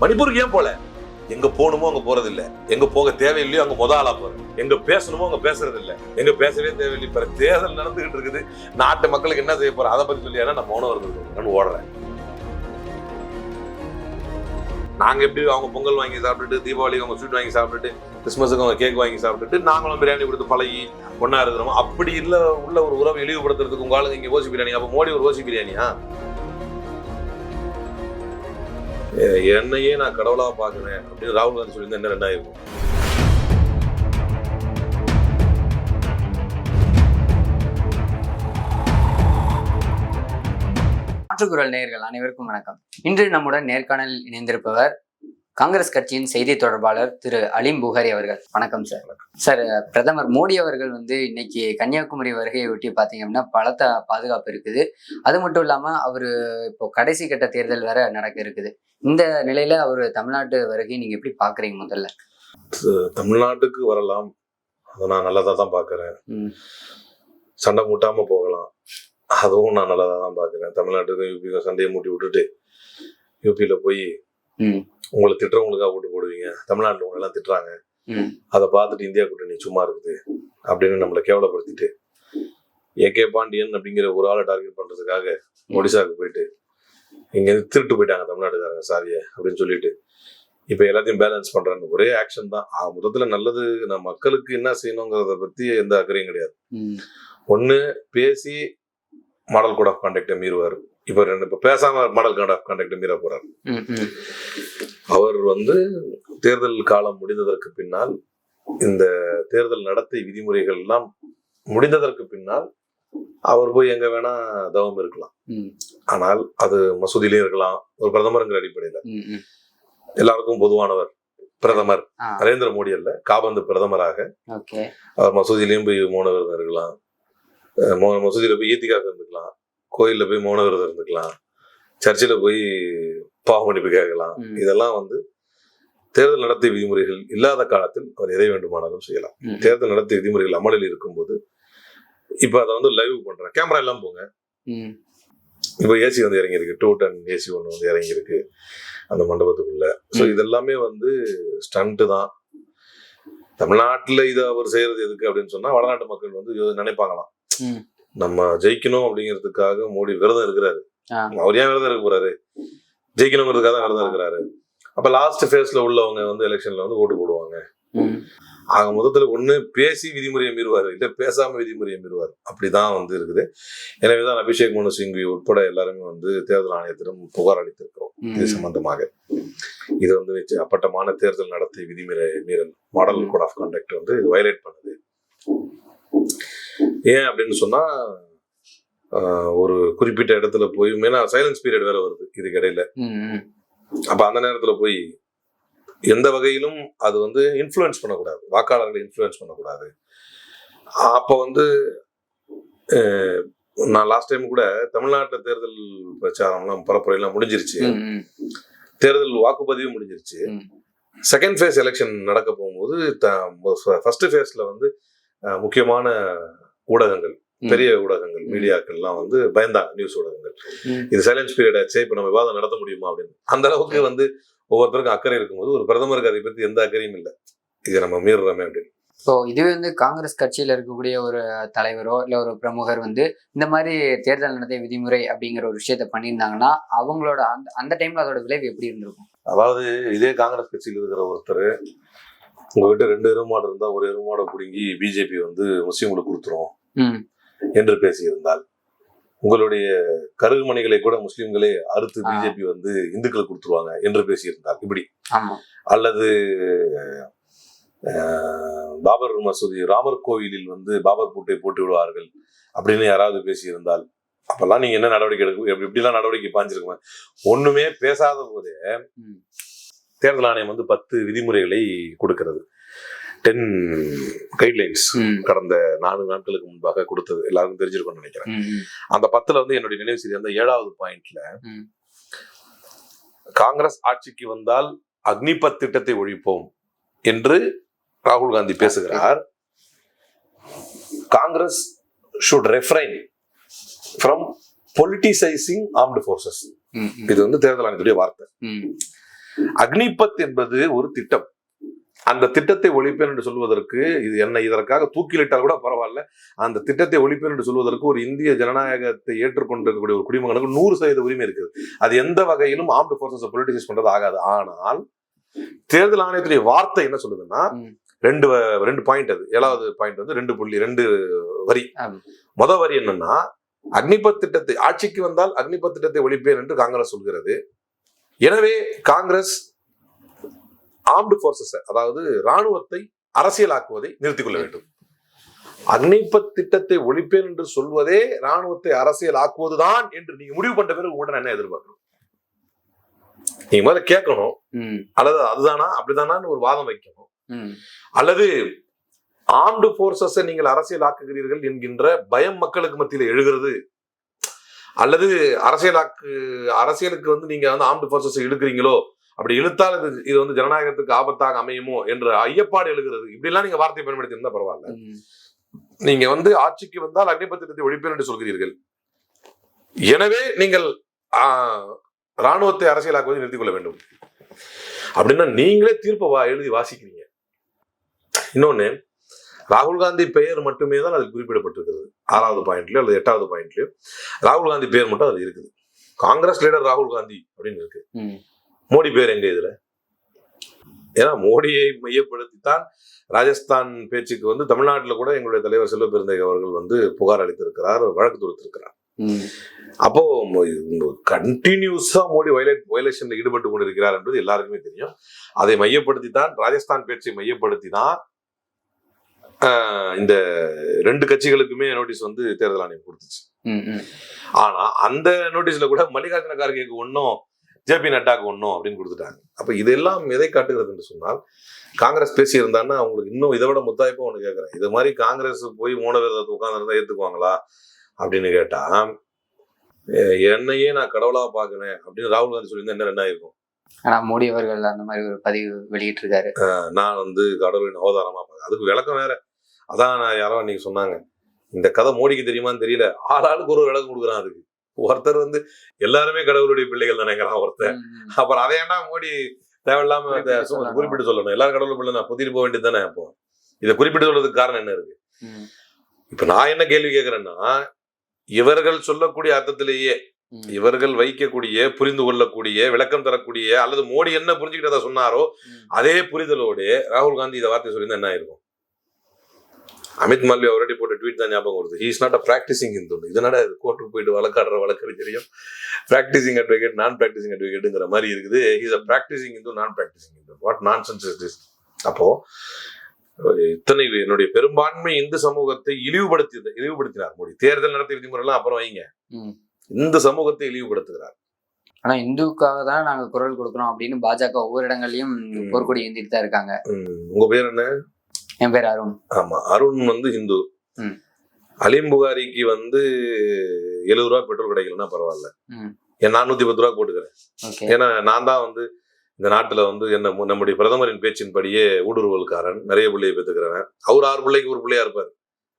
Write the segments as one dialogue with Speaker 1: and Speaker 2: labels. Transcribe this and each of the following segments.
Speaker 1: மணிப்பூருக்கு ஏன் போல? எங்க போகணுமோ அங்க போறது இல்ல எங்க போக தேவையில்லையோ அங்க முத ஆளா போறோம் எங்க பேசணுமோ அங்க பேசுறது இல்ல எங்க பேசவே தேவையில்லை. இப்ப தேர்தல் நடந்துகிட்டு இருக்குது. நாட்டு மக்களுக்கு என்ன செய்ய போறேன் அதை பத்தி சொல்லி நான் மௌனம் இருந்திருக்கேன் ஓடுறேன். நாங்க எப்படி அவங்க பொங்கல் வாங்கி சாப்பிட்டுட்டு தீபாவளிக்கு அவங்க ஸ்வீட் வாங்கி சாப்பிட்டுட்டு கிறிஸ்மஸுக்கு அவங்க கேக் வாங்கி சாப்பிட்டுட்டு நாங்களும் பிரியாணி கொடுத்து பழகி ஒன்னா இருக்கிறோம் அப்படி இல்ல உள்ள ஒரு உறவு இழிவுபடுத்துறதுக்கு உங்க ஆளுங்க இங்க ஓசி பிரியாணி. அப்ப மோடி ஒரு ஓசி பிரியாணியா? என்னையே நான் கடவுளா பாக்குறேன் அப்படின்னு ராகுல் காந்தி சொல்லியிருந்தா என்ன ரெண்டாயிருக்கும்
Speaker 2: மாற்றுக்குரல் நேர்கள் அனைவருக்கும் வணக்கம். இன்று நம்முடன் நேர்காணலில் இணைந்திருப்பவர் காங்கிரஸ் கட்சியின் செய்தி தொடர்பாளர் திரு அலிம் புகாரி அவர்கள். வணக்கம் சார். சார் பிரதமர் மோடி அவர்கள் வந்து இன்னைக்கு கன்னியாகுமரி வருகையை ஒட்டி பார்த்தீங்க அப்படின்னா பலத்த பாதுகாப்பு இருக்குது. அது மட்டும் இல்லாம அவரு இப்போ கடைசி கட்ட தேர்தல் வேற நடக்க இருக்குது. இந்த நிலையில அவர் தமிழ்நாட்டு வருகை நீங்க எப்படி பாக்குறீங்க முதல்ல?
Speaker 1: தமிழ்நாட்டுக்கு வரலாம். அதை நான் நல்லதா தான் பாக்குறேன்.
Speaker 2: ம்,
Speaker 1: சண்டை மூட்டாம போகலாம். அதுவும் நான் நல்லதா தான் பாக்குறேன். தமிழ்நாட்டுக்கும் யூபிக்கும் சண்டையை மூட்டி விட்டுட்டு யூபியில போய்
Speaker 2: ம்,
Speaker 1: உங்களை திட்டுறவங்களுக்காக ஓட்டு போடுவீங்க. தமிழ்நாட்டுல உங்களை எல்லாம் திட்டுறாங்க அதை பார்த்துட்டு இந்தியா கூட்டணி சும்மா இருக்குது அப்படின்னு நம்மளை கேவலப்படுத்திட்டு ஏகே பாண்டியன் அப்படிங்கிற ஒரு ஆளை டார்கெட் பண்றதுக்காக ஒடிசாவுக்கு போயிட்டு இங்க திருட்டு போயிட்டாங்க தமிழ்நாட்டுக்காரங்க சாரியை அப்படின்னு சொல்லிட்டு இப்ப எல்லாத்தையும் பேலன்ஸ் பண்றாங்க ஒரே ஆக்ஷன் தான். மொத்தத்துல நல்லது நம்ம மக்களுக்கு என்ன செய்யணுங்கிறத பத்தி எந்த அக்கறையும் கிடையாது. ஒண்ணு பேசி மாடல் கோட் ஆஃப் கான்டாக்டை மீறுவார். இப்ப ரெண்டு இப்ப பேசாம மாடல் கோட் ஆஃப் கான்டாக்டை மீற போறார் அவர் வந்து தேர்தல் காலம் முடிந்ததற்கு பின்னால் இந்த தேர்தல் நடத்தை விதிமுறைகள் எல்லாம் முடிந்ததற்கு பின்னால் அவர் போய் எங்க வேணா தவம் இருக்கலாம். ஆனால் அது மசூதியிலே இருக்கலாம். ஒரு பிரதமருங்கிற அடிப்படையில. எல்லாருக்கும் பொதுவானவர் பிரதமர். நரேந்திர மோடி அல்ல காபந்து பிரதமராக. அவர் மசூதியிலையும் போய் மௌன விரதம் இருக்கலாம் மசூதியில போய் ஈத்திக்காக இருந்துக்கலாம் கோயில்ல போய் மௌன விரதம் இருந்துக்கலாம். சர்ச்சில் போய் பாவ மன்னிப்பு கேட்கலாம். இதெல்லாம் வந்து தேர்தல் நடத்தை விதிமுறைகள் இல்லாத காலத்தில் அவர் எதை வேண்டுமானாலும் செய்யலாம். தேர்தல் நடத்தை விதிமுறைகள் அமலில் இருக்கும்போது இப்ப அதை வந்து லைவ் பண்றேன். கேமரா எல்லாம் போங்க. இப்போ ஏசி வந்து இறங்கியிருக்கு. டூ டன் ஏசி ஒன்று வந்து இறங்கியிருக்கு. அந்த மண்டபத்துக்குள்ள. ஸோ. இதெல்லாமே வந்து ஸ்டண்ட்டு தான். தமிழ்நாட்டில் இதை அவர் செய்யறது எதுக்கு அப்படின்னு சொன்னா வடநாட்டு மக்கள் வந்து நினைப்பாங்களாம். நம்ம ஜெயிக்கணும் அப்படிங்கிறதுக்காக மோடி விரதம் இருக்கிறாரு. அவர் ஏன் விரதம் இருக்க போறாரு? ஜெயிக்கணுங்கிறதுக்காக தான் விரதம் இருக்கிறாரு. அப்ப லாஸ்ட் ஃபேஸ்ல உள்ளவங்க வந்து எலெக்ஷன்ல வந்து ஓட்டு போடுவாங்க. ஆக மொத்தத்துல ஒண்ணு பேசி விதிமுறையை மீறுவார் இல்ல பேசாம விதிமுறையை மீறுவார். அப்படிதான் வந்து இருக்குது. எனவேதான் அபிஷேக் மனு சிங்வி உட்பட எல்லாருமே வந்து தேர்தல் ஆணையத்திடம் புகார் அளித்திருக்கிறோம். இது. சம்பந்தமாக. இது வந்து வச்சு அப்பட்டமான தேர்தல் நடத்தை விதிமுறை மீறல் மாடல். கோட் ஆஃப் கண்டக்ட் வந்து இது வயலேட் பண்ணுது. ஏன் அப்படின்னு சொன்னா ஒரு குறிப்பிட்ட இடத்துல போய் மெயினா சைலன்ஸ் பீரியட் வேற வருது இதுக்கு இடையில. அப்ப அந்த நேரத்துல போய் எந்த வகையிலும் அது வந்து இன்ஃப்ளூயன்ஸ் பண்ணக்கூடாது வாக்காளர்களை இன்ஃப்ளூயன்ஸ் பண்ணக்கூடாது அப்ப வந்து நான் லாஸ்ட் டைம் கூட தமிழ்நாட்டுல தேர்தல் பிரச்சாரம்லாம் பரப்புரையெல்லாம் முடிஞ்சிருச்சு. தேர்தல் வாக்குப்பதிவு முடிஞ்சிருச்சு. செகண்ட் ஃபேஸ் எலெக்ஷன் நடக்க போகும்போது ஃபர்ஸ்ட் ஃபேஸ்ல வந்து முக்கியமான ஊடகங்கள். பெரிய ஊடகங்கள். மீடியாக்கள்லாம் வந்து பயந்தாங்க நியூஸ் ஊடகங்கள். இது சைலன்ஸ் பீரியட் ஆச்சு இப்ப நம்ம விவாதம் நடத்த முடியுமா அப்படின்னு அந்த அளவுக்கு வந்து ஒவ்வொருத்தருக்கும் அக்கறை இருக்கும்போது ஒரு பிரதமருக்கு அதை பத்தி எந்த அக்கறையும் இல்லை இதை நம்ம மீறுறோமே அப்படின்னு
Speaker 2: இப்போ இதுவே வந்து காங்கிரஸ் கட்சியில இருக்கக்கூடிய ஒரு தலைவரோ இல்ல ஒரு பிரமுகர் வந்து இந்த மாதிரி தேர்தல் நடத்தை விதிமுறை அப்படிங்கிற ஒரு விஷயத்த பண்ணியிருந்தாங்கன்னா அவங்களோட அந்த அந்த டைம்ல அதோட விளைவு எப்படி இருந்திருக்கும்
Speaker 1: அதாவது இதே காங்கிரஸ் கட்சியில் இருக்கிற ஒருத்தர் உங்ககிட்ட ரெண்டு எருமாடு இருந்தா ஒரு எருமாடை பிடுங்கி பிஜேபி வந்து முஸ்லீம்களுக்கு கொடுத்துரும் என்று பேசியிருந்தால் உங்களுடைய கருகுமணிகளை கூட முஸ்லிம்களே அறுத்து. பிஜேபி வந்து இந்துக்களுக்கு கொடுத்துருவாங்க என்று பேசியிருந்தால் இப்படி அல்லது பாபர் மசூதி ராமர் கோவிலில் வந்து பாபர் பூட்டை போட்டு விடுவார்கள் அப்படின்னு யாராவது பேசியிருந்தால் அப்பெல்லாம் நீங்க என்ன நடவடிக்கை எடுக்க எப்படி- எப்படிலாம் நடவடிக்கை பாஞ்சிருக்குமா ஒண்ணுமே பேசாத போதே. தேர்தல் ஆணையம் வந்து பத்து விதிமுறைகளை கொடுக்கிறது. டென் கைட்லைன்ஸ் கடந்த நான்கு நாட்களுக்கு முன்பாக கொடுத்தது. எல்லாருக்கும் தெரிஞ்சிருக்கும்னு நினைக்கிறேன். அந்த பத்துல வந்து என்னுடைய நினைவு செய்தி அந்த ஏழாவது பாயிண்ட்ல. காங்கிரஸ் ஆட்சிக்கு வந்தால் அக்னிபத் திட்டத்தை ஒழிப்போம் என்று ராகுல் காந்தி பேசுகிறார். Congress should refrain from politicising armed forces இது வந்து தேர்தல் ஆணையத்துடைய வார்த்தை. அக்னிபத் என்பது ஒரு திட்டம். அந்த திட்டத்தை ஒழிப்பேன் என்று சொல்வதற்கு இது என்ன இதற்காக தூக்கிலிட்டால் கூட பரவாயில்ல. அந்த திட்டத்தை ஒழிப்பேன் என்று சொல்வதற்கு ஒரு இந்திய ஜனநாயகத்தை ஏற்றுக்கொண்டிருக்கக்கூடிய ஒரு குடிமகனுக்கு நூறு சதவீத உரிமை இருக்குது. அது எந்த வகையிலும் ஆர்ம்டு போர்சஸ் பொலிட்டிசைஸ் பண்றது ஆகாது. ஆனால் தேர்தல் ஆணையத்துடைய வார்த்தை என்ன சொல்லுதுன்னா. ரெண்டு ரெண்டு பாயிண்ட் அது. ஏழாவது பாயிண்ட் வந்து ரெண்டு புள்ளி ரெண்டு வரி. முத வரி என்னன்னா அக்னிபத் திட்டத்தை ஆட்சிக்கு வந்தால் அக்னிபத் திட்டத்தை ஒழிப்பேன் என்று காங்கிரஸ் சொல்கிறது. எனவே காங்கிரஸ் ஆர்ம்டு போர்சஸ் அதாவது ராணுவத்தை அரசியலாக்குவதை நிறுத்திக் கொள்ள வேண்டும். அக்னிபத் திட்டத்தை ஒழிப்பேன் என்று சொல்வதே ராணுவத்தை அரசியலாக்குவதுதான் என்று நீங்க முடிவு பண்ண பிறகு உடனே என்ன எதிர்பார்க்கணும்? நீங்க முதல்ல கேட்கணும். அல்லது அதுதானா அப்படிதானான்னு ஒரு வாதம் வைக்கணும். அல்லது ஆர்ம்டு போர்சஸ் நீங்கள் அரசியலாக்குகிறீர்கள் என்கின்ற பயம் மக்களுக்கு மத்தியில் எழுகிறது. அல்லது அரசியலாக்கு அரசியலுக்கு வந்து நீங்க வந்து ஆர்ம்டு போர்சஸ் இழுக்கிறீங்களோ அப்படி இழுத்தால் இது இது வந்து ஜனநாயகத்துக்கு ஆபத்தாக அமையுமோ என்ற ஐயப்பாடு எழுகிறது. இப்படிலாம் நீங்க வார்த்தை பயன்படுத்தி இருந்தா பரவாயில்ல. நீங்க வந்து ஆட்சிக்கு வந்தால் அக்னிபத் திட்டத்தை ஒழிப்பேன் என்று சொல்கிறீர்கள். எனவே நீங்கள் ஆஹ், ராணுவத்தை அரசியலாக்குவதை நிறுத்திக் கொள்ள வேண்டும். அப்படின்னா நீங்களே தீர்ப்பை வா எழுதி வாசிக்கிறீங்க. இன்னொன்னு ராகுல் காந்தி பெயர் மட்டுமே தான் அது குறிப்பிடப்பட்டிருக்கிறது. ஆறாவது பாயிண்ட்லயோ அல்லது எட்டாவது பாயிண்ட்லயோ ராகுல் காந்தி பெயர் மட்டும் அது இருக்குது. காங்கிரஸ் லீடர் ராகுல் காந்தி அப்படின்னு இருக்கு. மோடி பேர் எங்க இதுல? ஏன்னா மோடியை மையப்படுத்தித்தான் ராஜஸ்தான் பேச்சுக்கு வந்து தமிழ்நாட்டில் கூட எங்களுடைய தலைவர் செல்வ பெருந்தகை அவர்கள் வந்து புகார் அளித்திருக்கிறார் வழக்கு தொடுத்திருக்கிறார். அப்போ கண்டினியூஸா மோடி வயலேட் வயலேஷன்ல ஈடுபட்டு கொண்டிருக்கிறார் என்பது எல்லாருக்குமே தெரியும். அதை மையப்படுத்தி தான் ராஜஸ்தான் பேச்சை மையப்படுத்தி தான் இந்த ரெண்டு கட்சிகளுக்குமே நோட்டீஸ் வந்து தேர்தல் ஆணையம் கொடுத்துச்சு. ஆனா அந்த நோட்டீஸ்ல கூட மல்லிகார்ஜுன கார்கேக்கு ஒன்றும் ஜேபி நட்டாக்கு ஒன்றும் அப்படின்னு கொடுத்துட்டாங்க. அப்ப இதெல்லாம் எதை காட்டுகிறது என்று சொன்னால் காங்கிரஸ் பேசியிருந்தான்னா அவங்களுக்கு இன்னும் இதை விட முத்தாய்ப்பா ஒன்று கேட்குறேன். இது மாதிரி காங்கிரஸ் போய் மூணவிரதத்தை உட்காந்துருந்தா ஏத்துக்குவாங்களா அப்படின்னு கேட்டா என்னையே நான் கடவுளா பாக்குறேன் அப்படின்னு ராகுல் காந்தி சொல்லியிருந்தா என்ன ரெண்டா இருக்கும்
Speaker 2: ஆனா மோடி அவர்கள் அந்த மாதிரி ஒரு பதிவு வெளியிட்டிருக்காரு.
Speaker 1: நான் வந்து கடவுளின் அவதாரமா பார்க்கறேன். அதுக்கு விளக்கம் வேற. அதான் நான் யாரோ அன்னைக்கு சொன்னாங்க. இந்த கதை மோடிக்கு தெரியுமான்னு தெரியல. ஆளாளுக்கு ஒரு விளக்கம் கொடுக்குறான் அதுக்கு. ஒருத்தர் வந்து எல்லாருமே கடவுளுடைய பிள்ளைகள் நினைக்கிறான் ஒருத்தர். அப்புறம் அதை ஏன்டா மோடி தேவையில்லாம அதை
Speaker 2: குறிப்பிட்டு சொல்லணும்.
Speaker 1: எல்லாரும் கடவுள் பிள்ளை தான். புத்திட்டு போக வேண்டியது தானே அப்போ. இதை குறிப்பிட்டு சொல்றதுக்கு காரணம் என்ன இருக்கு? இப்ப நான் என்ன கேள்வி கேட்கிறேன்னா இவர்கள் சொல்லக்கூடிய அர்த்தத்திலேயே. இவர்கள் வைக்கக்கூடிய புரிந்து கொள்ளக்கூடிய விளக்கம் தரக்கூடிய அல்லது மோடி என்ன புரிஞ்சுக்கிட்டதா சொன்னாரோ. அதே புரிதலோடு ராகுல் காந்தி இதை வார்த்தை சொல்லியிருந்தா என்ன ஆயிருக்கும்? அமித் மல்வி ஆல்ரெடி போட்ட ட்வீட் தான் ஞாபகம் வருது. He's not a practising Hindu இதனால கோர்ட்டுக்கு போயிட்டு வழக்காடுற வழக்கறிஞரையும் பிராக்டிசிங் அட்வொகேட் நான் பிராக்டிசிங் அட்வொகேட்டுங்கிற மாதிரி இருக்குது. ஹீஸ் அ பிராக்டிசிங் இந்து நான் practising Hindu what nonsense is this அப்போ இத்தனை என்னுடைய பெரும்பான்மை இந்து சமூகத்தை இழிவுபடுத்தி இழிவுபடுத்தினார் மோடி. தேர்தல் நடத்திய விதிமுறைலாம் அப்புறம் வைங்க. இந்த சமூகத்தை இழிவுபடுத்துகிறார்.
Speaker 2: ஆனா இந்துவுக்காக தான் நாங்க குரல் கொடுக்குறோம் அப்படின்னு பாஜக ஒவ்வொரு இடங்கள்லயும். போர்க்கொடி ஏந்திட்டு தான் இருக்காங்க.
Speaker 1: உங்க பேர் என்ன?
Speaker 2: என் பேர் அருண்.
Speaker 1: ஆமா அருண் வந்து ஹிந்து. அலிம் புகாரிக்கு வந்து எழுபது ரூபா பெட்ரோல் கிடைக்கலன்னா பரவாயில்ல. என் நானூத்தி பத்து ரூபா போட்டுக்கிறேன். ஏன்னா நான் தான் வந்து இந்த நாட்டுல வந்து என்ன நம்முடைய பிரதமரின் பேச்சின்படியே ஊடுருவல்காரன் நிறைய பிள்ளையை பெற்றுக்கிறவன். அவர் ஆறு பிள்ளைக்கு ஒரு பிள்ளையா இருப்பார்.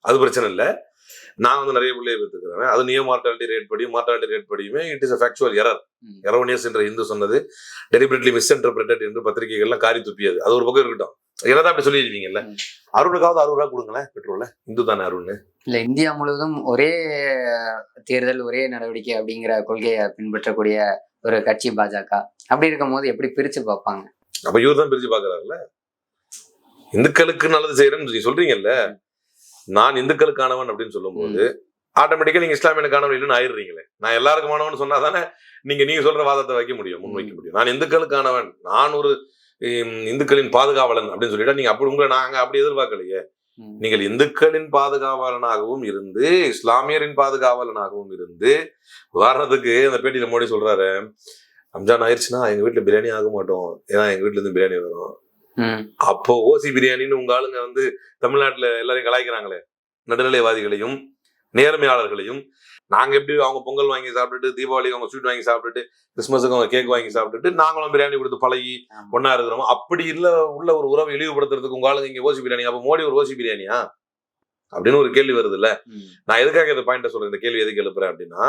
Speaker 1: அது பிரச்சனை இல்லை. நான் வந்து நிறைய பிள்ளையை பெற்றுக்கிறவன். அது நியோ மார்டாலிட்டி ரேட் படி mortality rate படியுமே it is a factual error. Erroneous என்ற இந்து சொன்னது. டெலிபரேட்லி மிஸ்இன்டர்பிரட்டட் என்று பத்திரிகைகள்லாம் காரி துப்பியது. அது ஒரு பக்கம் இருக்கட்டும். என்னதான் அப்படி சொல்லியிருக்கீங்கல்ல?
Speaker 2: ம்.
Speaker 1: அருணுக்காவது அறுபது ரூபா கொடுங்களேன் பெட்ரோல்ல. இந்து தானே அருண்?
Speaker 2: இல்ல இந்தியா முழுவதும் ஒரே தேர்தல் ஒரே நடவடிக்கை அப்படிங்கிற கொள்கையை பின்பற்றக்கூடிய ஒரு கட்சி பாஜக. அப்படி இருக்கும்போது எப்படி பிரிச்சு பார்ப்பாங்க?
Speaker 1: அப்ப இவர் தான் பிரிச்சு பாக்குறாருல்ல இந்துக்களுக்கு நல்லது செய்யறேன்னு சொல்றீங்கல்ல? நான் இந்துக்களுக்கானவன் அப்படின்னு சொல்லும்போது ஆட்டோமேட்டிக்கா நீங்க இஸ்லாமியனுக்கானவன் இல்லைன்னு ஆயிடுறீங்களே. நான் எல்லாருக்குமானவன் சொன்னா தானே நீங்க நீங்க சொல்ற வாதத்தை வைக்க முடியும் முன் வைக்க முடியும். நான் இந்துக்களுக்கானவன் நான் ஒரு இந்துக்களின் பாதுகாவலன் அப்படின்னு சொல்லிட்டா நீங்க அப்படி உங்களை நாங்க அப்படி எதிர்பார்க்கலையே. நீங்கள் இந்துக்களின் பாதுகாவலனாகவும் இருந்து இஸ்லாமியரின் பாதுகாவலனாகவும் இருந்து உதாரணத்துக்கு அந்த பேட்டியில மோடி சொல்றாரு ரம்ஜான் ஆயிடுச்சுன்னா எங்க வீட்டுல பிரியாணி ஆக மாட்டோம். ஏன்னா எங்க வீட்டுல இருந்து பிரியாணி வரும். அப்போ ஓசி பிரியாணின்னு உங்க ஆளுங்க வந்து தமிழ்நாட்டுல எல்லாரையும் கலாய்க்கிறாங்களே நடுநிலைவாதிகளையும் நேர்மையாளர்களையும் நாங்க எப்படி அவங்க பொங்கல் வாங்கி சாப்பிட்டுட்டு தீபாவளிக்கு அவங்க ஸ்வீட் வாங்கி சாப்பிட்டுட்டு கிறிஸ்மஸுக்கு அவங்க கேக் வாங்கி சாப்பிட்டுட்டு நாங்களும் பிரியாணி கொடுத்து பழகி. ஒண்ணா இருக்கிறோம் அப்படி இல்ல உள்ள ஒரு உறவை இழிவுபடுத்துறதுக்கு உங்க ஆளுங்க இங்க ஓசி பிரியாணி அப்ப மோடி ஒரு ஓசி பிரியாணியா? அப்படின்னு ஒரு கேள்வி வருது இல்ல நான் எதுக்காக இந்த பாயிண்ட சொல்றேன்? இந்த கேள்வி எதுக்கு எழுப்புறேன் அப்படின்னா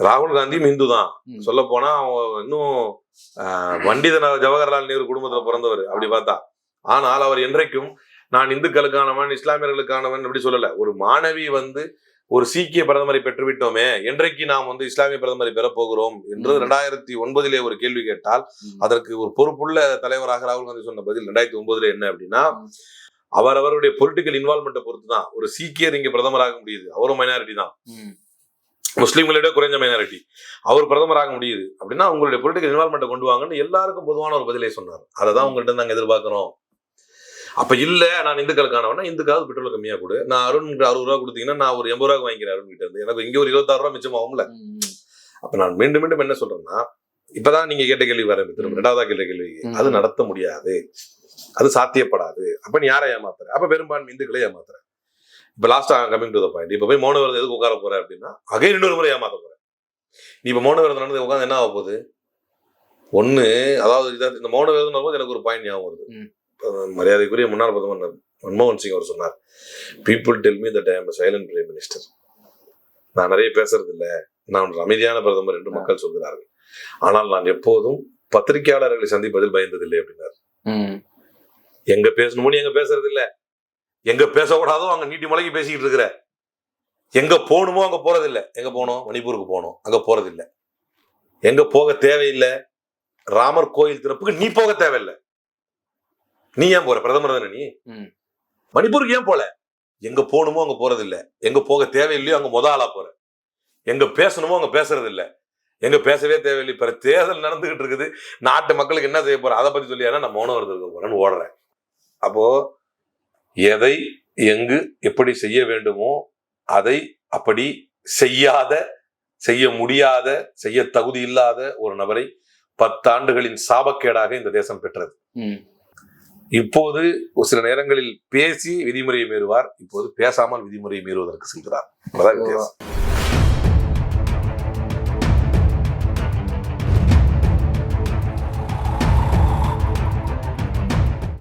Speaker 1: ராகுல் காந்தியும் இந்து தான். சொல்ல போனா அவன் இன்னும் பண்டித ஜவஹர்லால் நேரு குடும்பத்துல பிறந்தவர் அப்படி பார்த்தா. ஆனால் அவர் என்றைக்கும் நான் இந்துக்களுக்கானவன் இஸ்லாமியர்களுக்கானவன் அப்படி சொல்லல ஒரு மாணவி வந்து ஒரு சீக்கிய பிரதமரை பெற்றுவிட்டோமே என்றைக்கு நாம் வந்து இஸ்லாமிய பிரதமரை பெறப் போகிறோம் என்று. ரெண்டாயிரத்தி ஒன்பதிலே ஒரு கேள்வி கேட்டால். அதற்கு ஒரு பொறுப்புள்ள தலைவராக ராகுல் காந்தி சொன்ன பதில் ரெண்டாயிரத்தி ஒன்பதுல என்ன அப்படின்னா. அவர் அவருடைய பொலிட்டிக்கல் இன்வால்மெண்ட்டை பொறுத்து தான் ஒரு சீக்கியர் இங்க பிரதமராக முடியுது அவரும் மைனாரிட்டி தான். முஸ்லீம்களை விட குறைஞ்ச மைனாரிட்டி அவர் பிரதமராக முடியுது அப்படின்னா உங்களுடைய பொலிட்டிக்கல் இன்வால்மெண்ட்டை கொண்டு வாங்கன்னு எல்லாருக்கும் பொதுவான ஒரு பதிலே சொன்னார் அதை தான் உங்கள்கிட்ட நாங்க எதிர்பார்க்கிறோம் அப்ப இல்ல நான் இந்துக்களுக்கானவனா இந்துக்காவது பெட்ரோல் கம்மியா கொடு. நான் அருண் அறுபது ரூபா கொடுத்தீங்கன்னா நான் ஒரு எண்பது ரூபாய்க்கு வாங்கிக்கிறேன் அருண் கிட்ட இருந்து. எனக்கு இங்க ஒரு இருபத்தாறு ரூபா மிச்சமாகும்ல. அப்ப நான் மீண்டும் மீண்டும் என்ன சொல்றேன்னா இப்பதான் நீங்க கேட்ட கேள்வி வர திரும்ப. ரெண்டாவதா கேட்ட கேள்வி. அது நடத்த முடியாது. அது சாத்தியப்படாது. அப்ப நீ யாரை ஏமாத்துற? அப்ப பெரும்பான்மை இந்துக்களை ஏமாத்துற. இப்ப லாஸ்டா கமிங் டு த பாயிண்ட் இப்ப போய் மௌன விரதம் எதுக்கு உட்கார போற அப்படின்னா அகைன் இன்னொரு முறை ஏமாத்த போற. நீ இப்ப மௌன விரதம் நடந்து உட்காந்து என்ன ஆக போகுது? ஒண்ணு அதாவது இந்த மௌன விரதம் போது எனக்கு ஒரு பாயிண்ட் ஞாபகம் வருது. மரியாதைக்குரிய முன்னாள் பிரதமர் மன்மோகன் சிங் அவர் சொன்னார் people tell me that I am silent prime minister நான் நிறைய பேசுறது இல்ல. நான் அமைதியான பிரதமர் என்று மக்கள் சொல்கிறார்கள். ஆனால் நான் எப்போதும் பத்திரிகையாளர்களை சந்திப்பதில் பயந்ததில்லை அப்படின்னார். எங்க பேசணுமோ எங்க பேசுறது இல்ல. எங்க பேசக்கூடாதோ அங்க நீட்டி முளைக்கு பேசிக்கிட்டு இருக்கிற. எங்க போகணுமோ அங்க போறது இல்ல. எங்க போனோம் மணிப்பூருக்கு போனோம் அங்க போறது இல்ல. எங்க போக தேவையில்லை. ராமர் கோயில் திறப்புக்கு நீ போக தேவையில்லை. நீ ஏன் போற? பிரதமர் தானே நீ. மணிப்பூருக்கு ஏன் போல? எங்க போகணுமோ அங்க போறது இல்ல எங்க போக தேவையில்லையோ அங்க முத ஆளா போற. எங்க பேசணுமோ அங்க பேசுறது இல்ல எங்க பேசவே தேவையில்லை. இப்ப தேர்தல் நடந்துகிட்டு இருக்குது. நாட்டு மக்களுக்கு என்ன செய்ய போற? அதை பத்தி சொல்லியா நான் மௌனம் இருக்க போறேன்னு ஓடுறேன். அப்போ எதை எங்கு எப்படி செய்ய வேண்டுமோ அதை அப்படி செய்யாத செய்ய முடியாத செய்ய தகுதி இல்லாத ஒரு நபரை பத்தாண்டுகளின் சாபக்கேடாக இந்த தேசம் பெற்றது. இப்போது ஒரு சில நேரங்களில் பேசி விதிமுறையை மீறுவார் இப்போது பேசாமல் விதிமுறையை மீறுவதற்கு செல்கிறார். அதான் வித்தியாசம்?